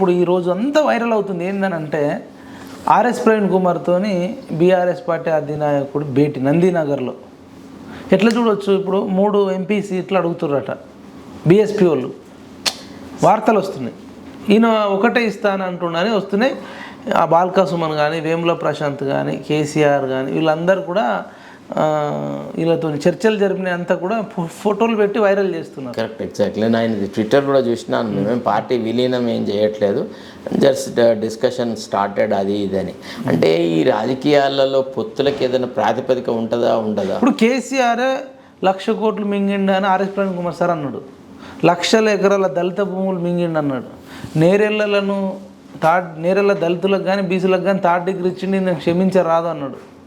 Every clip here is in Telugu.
ఇప్పుడు ఈ రోజు అంతా వైరల్ అవుతుంది ఏంటనంటే ఆర్ఎస్ ప్రవీణ్ కుమార్తోని బీఆర్ఎస్ పార్టీ అధినాయకుడు భేటీ నందీనగర్లో. ఎట్లా చూడొచ్చు ఇప్పుడు? మూడు ఎంపీ సీట్లు అడుగుతుర్రట. బీఎస్పీ వాళ్ళు. వార్తలు వస్తున్నాయి. ఈయన ఒకటే ఇస్తాను అంటున్నారని వస్తున్నాయి. ఆ బాల్కా సుమన్ కానీ వేముల ప్రశాంత్ కానీ కేసీఆర్ కానీ వీళ్ళందరూ కూడా వీళ్ళతో చర్చలు జరిపిన అంతా కూడా ఫోటోలు పెట్టి వైరల్ చేస్తున్నారు. Correct exactly. నేను ఇది ట్విట్టర్ కూడా చూసినాను. మేమేం పార్టీ విలీనం ఏం చేయట్లేదు. జస్ట్ డిస్కషన్ స్టార్టెడ్ అది ఇదని. అంటే ఈ రాజకీయాలలో పొత్తులకు ఏదైనా ప్రాతిపదిక ఉంటుందా ఉండదా? ఇప్పుడు కేసీఆర్ లక్ష కోట్లు మింగిండు అని ఆర్ఎస్ ప్రవీణ్ కుమార్ సార్ అన్నాడు. లక్షల ఎకరాల దళిత భూములు మింగిండు అన్నాడు. నేరెళ్ళలను థర్డ్ నేరెళ్ళ దళితులకు కానీ బీసీలకు కానీ థర్డ్ డిగ్రీ ఇచ్చిండి నేను క్షమించరాదు అన్నాడు.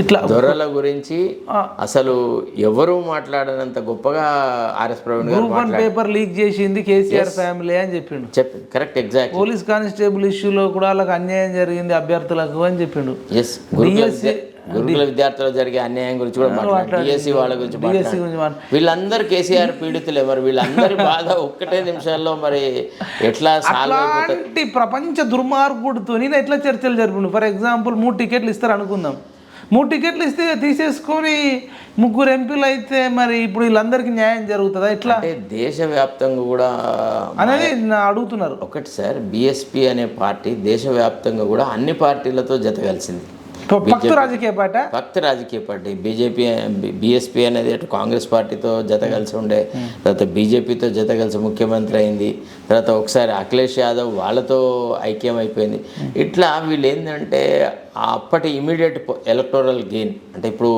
ఇట్లా దొరల గురించి అసలు ఎవరు మాట్లాడనంత గొప్పగా ఆర్ఎస్ ప్రవీణ్ గారు వన్ పేపర్ లీక్ చేసింది కేసీఆర్ ఫ్యామిలీ అని చెప్పిండు. చెప్పింది కరెక్ట్ ఎగ్జాక్ట్ పోలీస్ కానిస్టేబుల్ ఇష్యూలో కూడా వాళ్ళకి అన్యాయం జరిగింది అభ్యర్థులకు అని చెప్పిండు. ఎస్ గురుకుల విద్య- గురుకుల విద్యార్థులు జరిగే అన్యాయం గురించి కూడా డిఎస్సి వాళ్ళ గురించి వీళ్ళందరూ కేసీఆర్ పీడితులే మరి వీళ్ళందరి బాధ ఒక్కటే నిమిషాల్లో మరి ఎట్లా ప్రపంచ దుర్మార్గుడితో నేను ఎట్లా చర్చలు జరిపిండు ఫర్ ఎగ్జాంపుల్ మూడు టికెట్లు ఇస్తారు అనుకుందాం. మూడు టికెట్లు ఇస్తే తీసేసుకొని ముగ్గురు ఎంపీలు అయితే మరి ఇప్పుడు వీళ్ళందరికీ న్యాయం జరుగుతుందా? అంటే దేశవ్యాప్తంగా కూడా అనేది అడుగుతున్నారు. ఒకటి సార్ బిఎస్పి అనే పార్టీ దేశవ్యాప్తంగా కూడా అన్ని పార్టీలతో జత పక్తు రాజకీయ పాట భక్తి రాజకీయ పార్టీ. బీజేపీ బీఎస్పీ అనేది అటు కాంగ్రెస్ పార్టీతో జత కలిసి ఉండే తర్వాత బీజేపీతో జత కలిసి ముఖ్యమంత్రి అయింది తర్వాత ఒకసారి అఖిలేష్ యాదవ్ వాళ్ళతో ఐక్యం అయిపోయింది ఇట్లా వీళ్ళు ఏంటంటే అప్పటి ఇమీడియట్ ఎలక్టోరల్ గెయిన్. అంటే ఇప్పుడు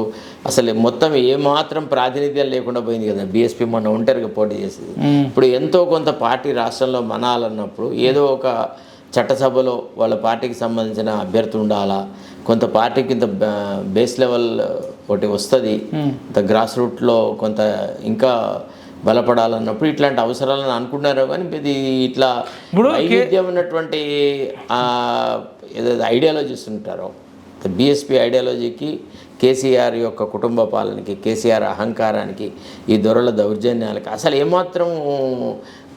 అసలు మొత్తం ఏమాత్రం ప్రాతినిధ్యం లేకుండా పోయింది కదా. బీఎస్పీ మొన్న ఒంటరిగా పోటీ చేసేది. ఇప్పుడు ఎంతో కొంత పార్టీ రాష్ట్రంలో మనాలన్నప్పుడు ఏదో ఒక చట్టసభలో వాళ్ళ పార్టీకి సంబంధించిన అభ్యర్థి ఉండాలా కొంత పార్టీకి ఇంత బేస్ లెవెల్ ఒకటి వస్తుంది. ఇంత గ్రాస్ రూట్లో కొంత ఇంకా బలపడాలన్నప్పుడు ఇట్లాంటి అవసరాలను అనుకుంటున్నారు కానీ ఇది ఇట్లా వైవిధ్యం ఉన్నటువంటి ఆ, ఏదైతే ఐడియాలజీస్ ఉంటారో బీఎస్పీ ఐడియాలజీకి కేసీఆర్ యొక్క కుటుంబ పాలనకి కేసీఆర్ అహంకారానికి ఈ దొరల దౌర్జన్యాలకి అసలు ఏమాత్రం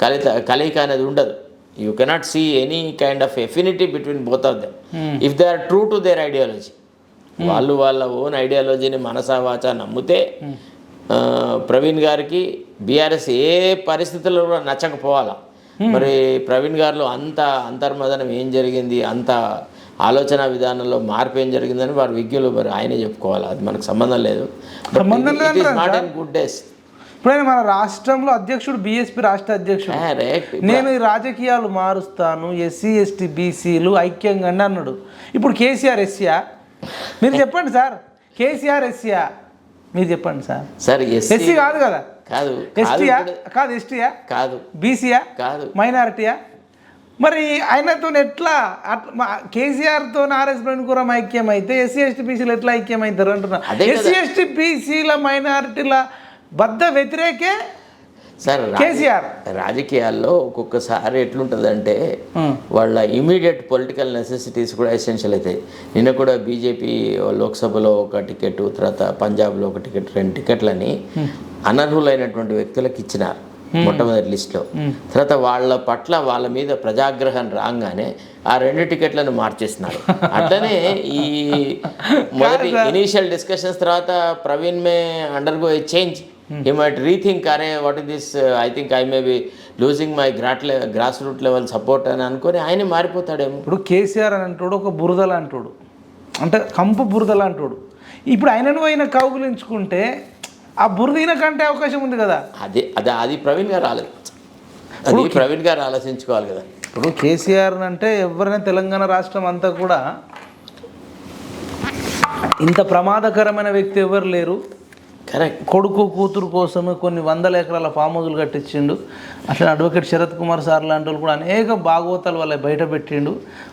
కలిత కలయిక అనేది ఉండదు. You cannot see any kind of affinity between both of them if they are true to their ideology వాళ్ళు వాళ్ళ ఓన్ ఐడియాలజీని మనసా వాచా నమ్మితే ఆ, ప్రవీణ్ గారికి బీఆర్ఎస్ ఏ పరిస్థితుల్లో కూడా నచ్చకపోవాలా? మరి ప్రవీణ్ గారిలో అంత అంతర్మదనం ఏం జరిగింది? అంత ఆలోచన విధానంలో మార్పు ఏం జరిగిందని వారు విజ్ఞులు మరి ఆయనే చెప్పుకోవాలి. అది మనకు సంబంధం లేదు. సంబంధం నాట్ ఇన్ గుడ్ డేస్ ఇప్పుడైనా మన రాష్ట్రంలో అధ్యక్షుడు బీఎస్పీ రాష్ట్ర అధ్యక్షుడు. నేను ఈ రాజకీయాలు మారుస్తాను ఎస్సీ ఎస్టీ బీసీలు ఐక్యంగా అండి అన్నాడు. ఇప్పుడు కేసీఆర్ ఎస్సీయా మీరు చెప్పండి సార్. కేసీఆర్ ఎస్సీయా మీరు చెప్పండి సార్. సార్ ఎస్సీ కాదు కదా? కాదు ఎస్టీయా కాదు ఎస్టీయా కాదు బీసీయా కాదు. మైనారిటీయా మరి ఆయనతో ఎట్లా? అట్లా కేసీఆర్తో ఆర్ఎస్ ప్రవీణ్ ఐక్యం అయితే ఎస్సీ ఎస్టీ బీసీలు ఎట్లా ఐక్యం అవుతారు అంటున్నా? అదే కదా. ఎస్సీ ఎస్టీ బీసీల మైనారిటీల బద్ద వ్యతిరేకే సార్ కేసీఆర్. రాజకీయాల్లో ఒక్కొక్కసారి ఎట్లుంటుందంటే వాళ్ళ ఇమీడియట్ పొలిటికల్ నెసెసిటీస్ కూడా ఎసెన్షియల్ అవుతాయి. నిన్న కూడా బీజేపీ లోక్సభలో ఒక టికెట్ తర్వాత పంజాబ్లో ఒక టికెట్ రెండు టికెట్లని అనర్హులైనటువంటి వ్యక్తులకు ఇచ్చినారు మొట్టమొదటి లిస్ట్లో. తర్వాత వాళ్ళ పట్ల వాళ్ళ మీద ప్రజాగ్రహం రాగానే ఆ రెండు టికెట్లను మార్చేస్తున్నారు అట్లనే ఈ మొదటి ఇనీషియల్ డిస్కషన్స్ తర్వాత Praveen may undergo a change he might rethink అరే what is this I think I may be losing my grass grass root level support అని అనుకొని ఆయన మారిపోతాడేమో. ఇప్పుడు కేసీఆర్ అని అంటాడు ఒక బురద లాంటోడు అంటే కంపు బురద లాంటోడు ఇప్పుడు ఆయనను ఆయన కౌగులించుకుంటే ఆ బురద ఈయన కంటే అవకాశం ఉంది కదా. అదే అదే అది ప్రవీణ్ గారు ఆలోచించాలి అది ప్రవీణ్ గారు ఆలోచించుకోవాలి కదా. ఇప్పుడు కేసీఆర్ అంటే ఎవరైనా తెలంగాణ రాష్ట్రం అంతా కూడా ఇంత ప్రమాదకరమైన వ్యక్తి ఎవరు లేరు. కరెక్ట్. కొడుకు కూతురు కోసమే కొన్ని వందల ఎకరాల ఫామ్ హౌజులు కట్టించిండు. అట్లా అడ్వకేట్ శరత్ కుమార్ సార్ లాంటి వాళ్ళు కూడా అనేక భాగవతాలు వాళ్ళ బయట పెట్టిండు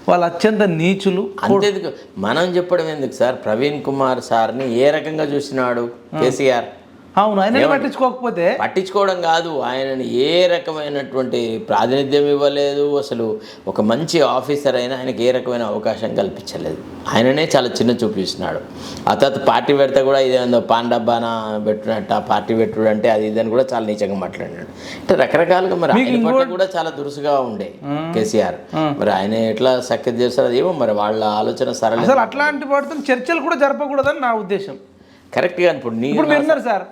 వాళ్ళు అత్యంత నీచులు. అంతేందుకు మనం చెప్పడం ఎందుకు సార్? ప్రవీణ్ కుమార్ సార్ని ఏ రకంగా చూసినాడు? కేసీఆర్? అవును ఆయన పట్టించుకోకపోతే? పట్టించుకోవడం కాదు ఆయనని ఏ రకమైనటువంటి ప్రాతినిధ్యం ఇవ్వలేదు అసలు ఒక మంచి ఆఫీసర్ అయినా ఆయనకి ఏ రకమైన అవకాశం కల్పించలేదు. ఆయననే చాలా చిన్న చూపు చూసినాడు. ఆ తర్వాత పార్టీ పెడితే కూడా ఇదేందో పాన్ డబ్బానా పెట్టినట్ట పార్టీ పెట్టుడు అంటే అది ఇదని కూడా చాలా నీచంగా మాట్లాడినాడు. అంటే రకరకాలుగా మరి ఆయన పట్ల కూడా చాలా దురుసుగా ఉండే కేసీఆర్. మరి ఆయన ఎట్లా సఖ్యత చేస్తారో అది ఏమో మరి వాళ్ళ ఆలోచన సరళ అట్లాంటి వాటితో చర్చలు కూడా జరపకూడదని నా ఉద్దేశం. కరెక్ట్గా ఇప్పుడు నీ సార్.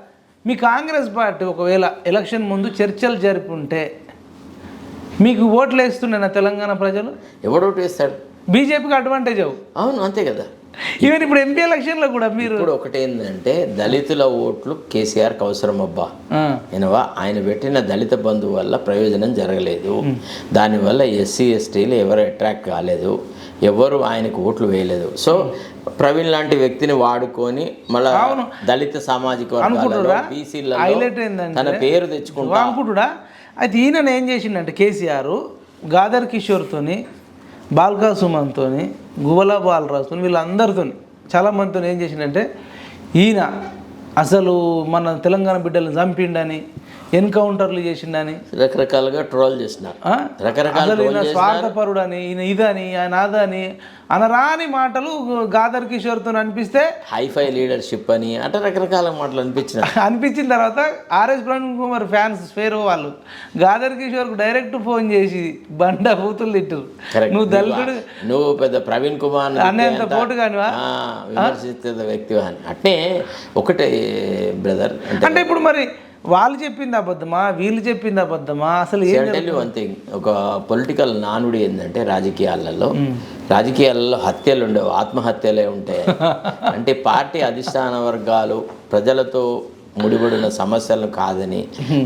మీ కాంగ్రెస్ పార్టీ ఒకవేళ ఎలక్షన్ ముందు చర్చలు జరిపి ఉంటే మీకు ఓట్లు వేస్తుండే నా తెలంగాణ ప్రజలు? ఎవడోటి వేస్తాడు? బీజేపీకి అడ్వాంటేజ్ అవు అవును అంతే కదా. ఈవెన్ ఇప్పుడు ఎంపీ ఎలక్షన్లో కూడా మీరు ఇప్పుడు ఒకటేందంటే దళితుల ఓట్లు కేసీఆర్కి అవసరం అబ్బా ఎనవా ఆయన పెట్టిన దళిత బంధువు వల్ల ప్రయోజనం జరగలేదు. దానివల్ల ఎస్సీ ఎస్టీలు ఎవరు అట్రాక్ట్ కాలేదు. ఎవరు ఆయనకు ఓట్లు వేయలేదు. సో ప్రవీణ్ లాంటి వ్యక్తిని వాడుకొని మళ్ళా దళిత సామాజిక వర్గాలలో? బీసీలలో తన పేరు తెచ్చుకుంటా. అనుకుంటుడా అయితే ఈయన ఏం చేసిండంటే కేసీఆర్ గాదర్ కిషోర్తోని బాల్కా సుమన్తో గువల బాలరాజుతో వీళ్ళందరితో చాలామందితో ఏం చేసిండంటే ఈయన అసలు మన తెలంగాణ బిడ్డలను చంపిండని ఎన్కౌంటర్లు చేసిండని. రకరకాలుగా ట్రోల్ చేసినారు ఆ? రకరకాల అసలు ట్రోల్ ఈయన ఇదని ఆయన అదని అనరాని మాటలు గాదర్ కిషోర్తో అనిపిస్తే హైఫై లీడర్షిప్ అని అంటే రకరకాల మాటలు అనిపించిన అనిపించిన తర్వాత ఆర్ఎస్ ప్రవీణ్ కుమార్ ఫ్యాన్స్ ఫేరో వాళ్ళు గాదర్ కిషోర్కు డైరెక్ట్ ఫోన్ చేసి బండ బూతులు తిట్టారు Correct. నువ్వు దళితుడు. నువ్వు పెద్ద ప్రవీణ్ కుమార్ అన్నంత పోటు కానివా ఆ, విమర్శిస్తే వ్యక్తి అని. అట్నే ఒకటే బ్రదర్. అంటే అంటే ఇప్పుడు మరి వాళ్ళు చెప్పింది అబద్ధమా? వీళ్ళు చెప్పింది అబద్ధమా? అసలు వన్ థింగ్ ఒక పొలిటికల్ నానుడి ఏంటంటే రాజకీయాలలో రాజకీయాలలో హత్యలు ఉండవు ఆత్మహత్యలే ఉంటాయి. అంటే పార్టీ అధిష్టాన వర్గాలు ప్రజలతో ముడిపడిన సమస్యలను కాదని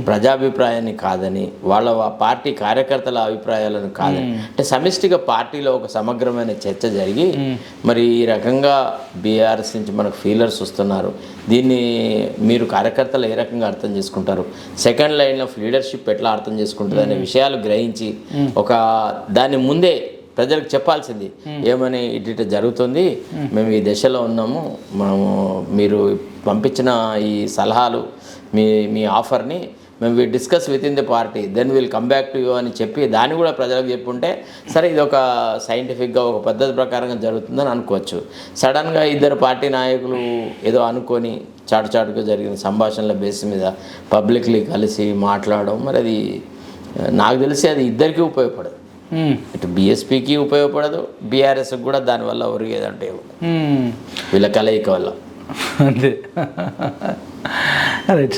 ప్రజాభిప్రాయాన్ని కాదని వాళ్ళ పార్టీ కార్యకర్తల అభిప్రాయాలను కాదని. అంటే సమిష్టిగా పార్టీలో ఒక సమగ్రమైన చర్చ జరిగి మరి ఈ రకంగా బీఆర్ఎస్ నుంచి మనకు ఫీలర్స్ వస్తున్నారు. దీన్ని మీరు కార్యకర్తలు ఏ రకంగా అర్థం చేసుకుంటారు? సెకండ్ లైన్ ఆఫ్ లీడర్షిప్ ఎట్లా అర్థం చేసుకుంటుంది అనే విషయాలు గ్రహించి ఒక దాన్ని ముందే ప్రజలకు చెప్పాల్సింది. ఏమని ఇటు జరుగుతుంది. మేము. ఈ దశలో ఉన్నాము. మనము మీరు పంపించిన ఈ సలహాలు మీ మీ ఆఫర్ని మేము we discuss with in the party then will come back to you అని చెప్పి దాన్ని కూడా ప్రజలకు చెప్పుంటే సరే ఇది ఒక సైంటిఫిక్గా ఒక పద్ధతి ప్రకారంగా జరుగుతుందని అనుకోవచ్చు. సడన్గా ఇద్దరు పార్టీ నాయకులు ఏదో అనుకొని చాటు చాటుగా జరిగిన సంభాషణల బేస్ మీద పబ్లిక్లీ కలిసి మాట్లాడడం మరి అది నాకు తెలిసి అది ఇద్దరికీ ఉపయోగపడదు. ఇటు బీఎస్పీకి ఉపయోగపడదు బీఆర్ఎస్కి కూడా దానివల్ల ఒరిగేదంటే ఉమ్. వీళ్ళ కలయిక వల్ల. అంతే రైట్